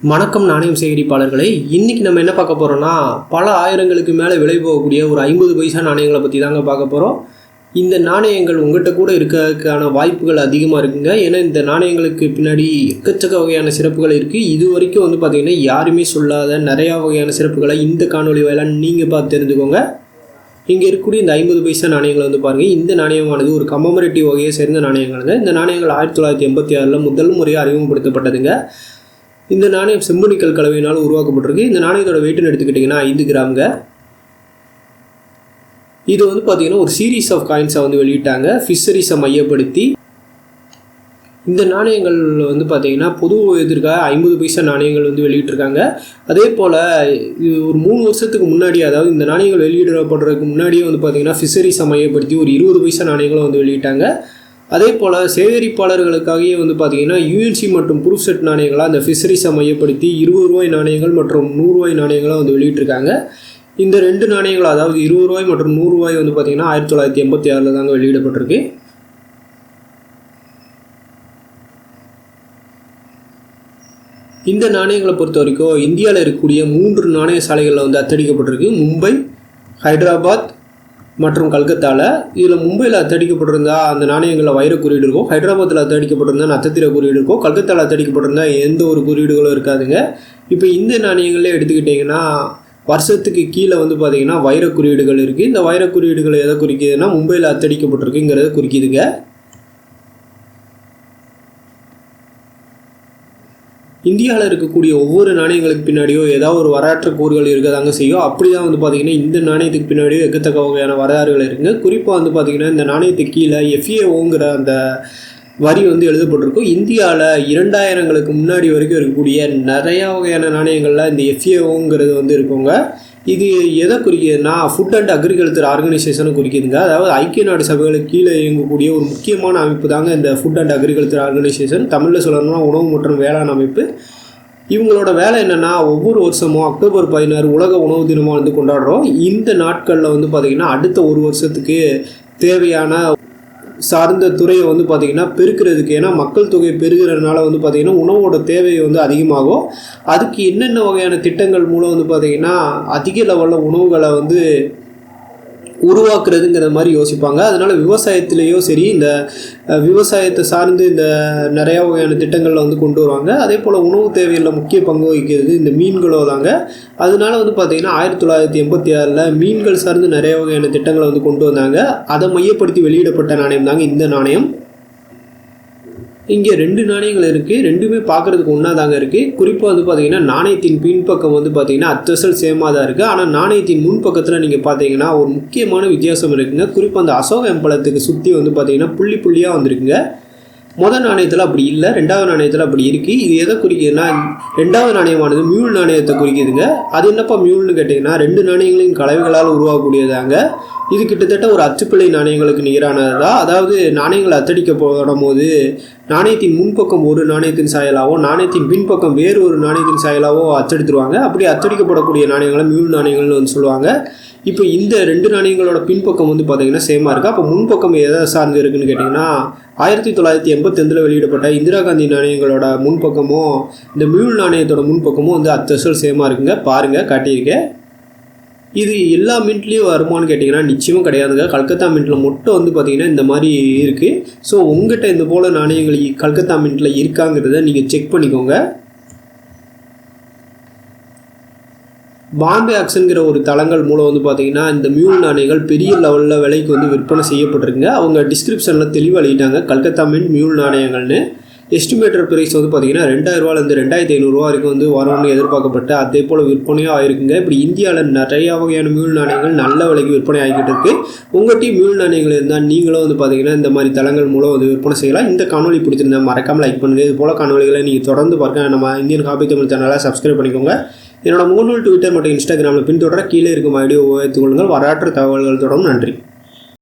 வணக்கம் நாணயம் சேகரிப்பாளர்களே இன்றைக்கி நம்ம என்ன பார்க்க போகிறோம்னா பல ஆயிரங்களுக்கு மேலே விலை போகக்கூடிய ஒரு ஐம்பது பைசா நாணயங்களை பற்றி தாங்க பார்க்க போகிறோம் இந்த நாணயங்கள் உங்கள்கிட்ட கூட இருக்கிறதுக்கான வாய்ப்புகள் அதிகமாக இருக்குங்க. ஏன்னா இந்த நாணயங்களுக்கு பின்னாடி எக்கச்சக்க வகையான சிறப்புகள் இருக்குது இது வரைக்கும் வந்து பார்த்திங்கன்னா யாருமே சொல்லாத நிறையா வகையான சிறப்புகளை இந்த காணொலி வாயிலாக நீங்கள் பார்த்து தெரிஞ்சுக்கோங்க. இங்கே இருக்கக்கூடிய இந்த ஐம்பது பைசா நாணயங்களை வந்து பாருங்கள் இந்த நாணயமானது ஒரு கமமரேட்டிவ் வகையை சேர்ந்த நாணயங்கள்ங்க. இந்த நாணயங்கள் ஆயிரத்தி தொள்ளாயிரத்தி எண்பத்தி ஆறில் முதல் முறையாக அறிமுகப்படுத்தப்பட்டதுங்க. இந்த நாணயம் செம்பனிக்கல் கலவையினால் உருவாக்கப்பட்டிருக்கு. இந்த நாணயத்தோட வெயிட்டுன்னு எடுத்துக்கிட்டிங்கன்னா ஐந்து கிராம்ங்க இது வந்து பார்த்தீங்கன்னா ஒரு சீரீஸ் ஆஃப் காயின்ஸை வந்து வெளியிட்டாங்க. ஃபிஷரிஸை மையப்படுத்தி. இந்த நாணயங்கள் வந்து பார்த்தீங்கன்னா பொது எதிர்க்காக ஐம்பது பைசா நாணயங்கள் வந்து வெளியிட்டிருக்காங்க. அதே போல் இது ஒரு மூணு வருஷத்துக்கு முன்னாடி அதாவது இந்த நாணயங்கள் வெளியிடப்படுறதுக்கு முன்னாடியே வந்து பார்த்தீங்கன்னா ஃபிஷரிஸை மையப்படுத்தி ஒரு இருபது பைசா நாணயங்களும் வந்து வெளியிட்டாங்க. அதே போல் சேகரிப்பாளர்களுக்காகவே வந்து பார்த்திங்கன்னா யூஎன்சி மற்றும் ப்ரூஃப் செட் நாணயங்களாக அந்த ஃபிஷரிஸை மையப்படுத்தி இருபது ரூபாய் நாணயங்கள் மற்றும் நூறுரூவாய் நாணயங்களாக வந்து வெளியிட்டிருக்காங்க. இந்த ரெண்டு நாணயங்கள் அதாவது இருபது ரூபாய் மற்றும் நூறுரூவாய் வந்து பார்த்திங்கன்னா ஆயிரத்தி தொள்ளாயிரத்தி எண்பத்தி ஆறில் தாங்க வெளியிடப்பட்டிருக்கு. இந்த நாணயங்களை பொறுத்த வரைக்கும் இந்தியாவில் இருக்கக்கூடிய மூன்று நாணய சாலைகளில் வந்து அத்தடிக்கப்பட்டிருக்கு. மும்பை ஹைதராபாத் மற்றும் கல்கத்தாவில் இதில் மும்பையில் அத்தடிக்கப்பட்டிருந்தா அந்த நாணயங்களில் வைர குறியீடு இருக்கும். ஹைதராபாத்தில் அத்தடிக்கப்பட்டிருந்தா நட்சத்திர குறியீடு இருக்கும். கல்கத்தாவில் அத்தடிக்கப்பட்டிருந்தா எந்த ஒரு குறியீடுகளும் இருக்காதுங்க. இப்போ இந்த நாணயங்களே எடுத்துக்கிட்டிங்கன்னா வருஷத்துக்கு கீழே வந்து பார்த்தீங்கன்னா வைர குறியீடுகள் இருக்குது இந்த வைர குறியீடுகள் எதை குறிக்கிதுன்னா மும்பையில் அத்தடிக்கப்பட்டிருக்குங்கிறத குறிக்கிதுங்க. இந்தியாவில் இருக்கக்கூடிய ஒவ்வொரு நாணயங்களுக்கு பின்னாடியோ ஏதாவது ஒரு வரலாற்று கூறுகள் இருக்கதாங்க செய்யும் அப்படி தான் வந்து பார்த்திங்கன்னா இந்த நாணயத்துக்கு பின்னாடியோ எக்கத்தக்க வகையான வரலாறுகள் இருக்குங்க. குறிப்பாக வந்து பார்த்திங்கன்னா இந்த நாணயத்துக்கு கீழே எஃப்ஏஓங்கிற அந்த வரி வந்து எழுதப்பட்டிருக்கும். இந்தியாவில் இரண்டாயிரங்களுக்கு முன்னாடி வரைக்கும் இருக்கக்கூடிய நிறையா வகையான நாணயங்களில் இந்த எஃப்ஏஓங்கிறது வந்து இருக்குங்க. இது எதை குறிக்கிதுன்னா ஃபுட் அண்ட் அக்ரிகல்ச்சர் ஆர்கனைசேஷனை குறிக்கிதுங்க. அதாவது ஐக்கிய நாடு சபைகளுக்கு கீழே இயங்கக்கூடிய ஒரு முக்கியமான அமைப்பு தாங்க இந்த ஃபுட் அண்ட் அக்ரிகல்ச்சர் ஆர்கனைசேஷன் தமிழில் சொல்லணும்னா உணவு மற்றும் வேளாண் அமைப்பு. இவங்களோட வேலை என்னென்னா ஒவ்வொரு வருஷமும் அக்டோபர் பதினாறு உலக உணவு தினமாக வந்து கொண்டாடுறோம். இந்த நாட்களில் வந்து பார்த்திங்கன்னா அடுத்த ஒரு வருஷத்துக்கு தேவையான சார்ந்த துறையை வந்து பார்த்திங்கன்னா பெருக்கிறதுக்கு ஏன்னா மக்கள் தொகை பெருகிறதுனால வந்து பார்த்திங்கன்னா உணவோட தேவை வந்து அதிகமாகும். அதுக்கு என்னென்ன வகையான திட்டங்கள் மூலம் வந்து பார்த்திங்கன்னா அதிக லெவலில் உணவுகளை வந்து உருவாக்குறதுங்கிற மாதிரி யோசிப்பாங்க. அதனால் விவசாயத்துலேயும் சரி இந்த விவசாயத்தை சார்ந்து இந்த நிறையா வகையான திட்டங்களில் வந்து கொண்டு வருவாங்க. அதே போல் உணவு தேவையில் முக்கிய பங்கு வகிக்கிறது இந்த மீன்களோ தாங்க. அதனால வந்து பார்த்திங்கன்னா ஆயிரத்தி தொள்ளாயிரத்தி எண்பத்தி ஆறில் மீன்கள் சார்ந்து நிறைய வகையான திட்டங்களை வந்து கொண்டு வந்தாங்க. அதை மையப்படுத்தி வெளியிடப்பட்ட நாணயம் தாங்க இந்த நாணயம். இங்கே ரெண்டு நாணயங்கள் இருக்குது ரெண்டுமே பார்க்குறதுக்கு ஒன்றா தாங்க இருக்குது குறிப்பாக வந்து பார்த்தீங்கன்னா நாணயத்தின் பின்பக்கம் வந்து பார்த்தீங்கன்னா அத்தசல் சேமாக தான் இருக்குது ஆனால் நாணயத்தின் முன்பக்கத்தில் நீங்கள் பார்த்தீங்கன்னா ஒரு முக்கியமான வித்தியாசம் இருக்குங்க. குறிப்பாக அந்த அசோக எம்பலத்துக்கு சுற்றி வந்து பார்த்தீங்கன்னா புள்ளி புள்ளியாக வந்திருக்குங்க. முதல் நாணயத்தில் அப்படி இல்லை ரெண்டாவது நாணயத்தில் அப்படி இருக்குது இது எதை குறிக்குதுன்னா ரெண்டாவது நாணயமானது மியூல் நாணயத்தை குறிக்குதுங்க. அது என்னப்பா மியூல்னு கேட்டிங்கன்னா ரெண்டு நாணயங்களையும் கலவைகளால் உருவாகக்கூடியதாங்க இது கிட்டத்தட்ட ஒரு அச்சுப்பிள்ளை நாணயங்களுக்கு நிகரானது தான் அதாவது நாணயங்கள் அத்தடிக்கப்படும் போது நாணயத்தின் முன்பக்கம் ஒரு நாணயத்தின் சாயலாவோ நாணயத்தின் பின்பக்கம் வேறு ஒரு நாணயத்தின் சாயலாவோ அச்சடித்துருவாங்க. அப்படி அச்சடிக்கப்படக்கூடிய நாணயங்களை மியூல் நாணயங்கள்னு வந்து சொல்லுவாங்க. இப்போ இந்த ரெண்டு நாணயங்களோட பின்பக்கம் வந்து பார்த்தீங்கன்னா சேமாக இருக்குது அப்போ முன்பக்கம் எதை சார்ந்து இருக்குன்னு கேட்டிங்கன்னா ஆயிரத்தி தொள்ளாயிரத்தி எண்பத்தெண்டில் வெளியிடப்பட்ட இந்திரா காந்தி நாணயங்களோட முன்பக்கமும் இந்த மியூல் நாணயத்தோட முன்பக்கமும் வந்து அத்தசல் சேமாக இருக்குங்க. பாருங்கள் காட்டியிருக்கேன் இது எல்லா மின்ட்லேயும் வருமானு கேட்டிங்கன்னா நிச்சயமாக கிடையாதுங்க. கல்கத்தா மின்ட்டில் மட்டும் வந்து பார்த்திங்கன்னா இந்த மாதிரி இருக்குது ஸோ உங்கள்கிட்ட இந்த போல் நாணயங்கள் கல்கத்தா மின்ட்டில் இருக்காங்கிறத நீங்கள் செக் பண்ணிக்கோங்க. பாம்பே ஆக்ஷனுங்கிற ஒரு தளங்கள் மூலம் வந்து பார்த்தீங்கன்னா இந்த மியூல் நாணயங்கள் பெரிய லெவலில் விலைக்கு வந்து விற்பனை செய்யப்பட்டிருக்குங்க. அவங்க டிஸ்கிரிப்ஷனில் தெளிவாக கல்கத்தா மின் மியூல் நாணயங்கள்னு. எஸ்டிமேட்டர் ப்ரைஸ் வந்து பார்த்தீங்கன்னா ரெண்டாயிரரூவாலேருந்து ரெண்டாயிரத்தி ஐநூறுரூவா வரைக்கும் வந்து வரும்னு எதிர்பார்க்கப்பட்டு அதே போல் விற்பனையும் ஆயிருக்குங்க. இப்படி இந்தியாவில் நிறையா வகையான மியூல் நாணயங்கள் நல்ல விலைக்கு விற்பனை ஆகிக்கிட்டு இருக்கு. உங்கள்கிட்ட மியூல் நாணயங்கள் இருந்தால் நீங்களும் வந்து பார்த்தீங்கன்னா இந்த மாதிரி தளங்கள் மூலம் வந்து விற்பனை செய்யலாம். இந்த காணொலி பிடிச்சிருந்தா மறக்காமல் லைக் பண்ணுங்கள் இது போல் காணொலிகளை நீங்கள் தொடர்ந்து பார்க்க நம்ம இந்தியன் காப்பி தமிழ் சேனலை சப்ஸ்கிரைப் பண்ணிக்கோங்க. என்னோட முகநூல் ட்விட்டர் மற்றும் இன்ஸ்டாகிராமில் பின்தொடர கீழே இருக்கும் ஐடியோ உபயோகித்துக் கொள்ளுங்கள். வரலாற்று தகவல்கள் தொடரும் நன்றி.